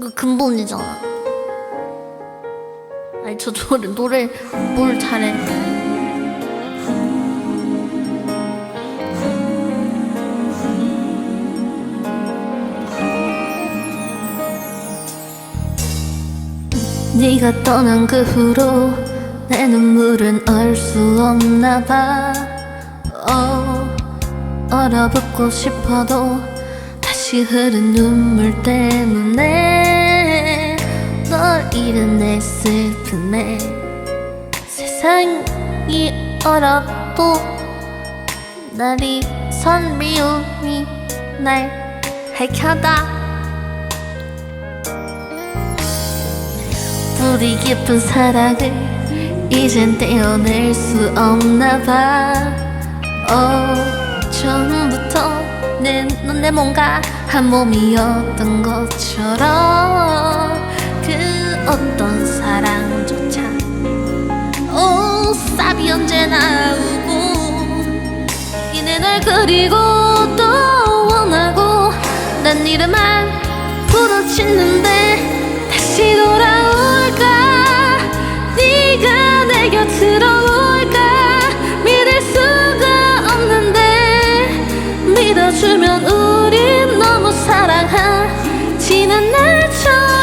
그 근본이잖아. 아니 저 노래 노래 뭘 잘해? 네가 떠난 그 후로 내 눈물은 얼 수 없나 봐. 어, 얼어붙고 싶어도 다시 흐른 눈물 때문에 널 잃은 내 슬픔에 세상이 얼어도 날이 선 미움이 날 밝혀다. 뿌리 깊은 사랑을 이젠 떼어낼 수 없나 봐. 어, 처음부터 내넌내 몸과 한 몸이었던 것처럼 그 어떤 사랑조차. 오 쌉이 언제 나오고. 이내 날 그리고 또 원하고. 난 이름만 부르짖는데 다시 돌아올까? 네가 내 곁으로 올까? 믿을 수가 없는데 믿어주면 우린 너무 사랑하지는 않죠.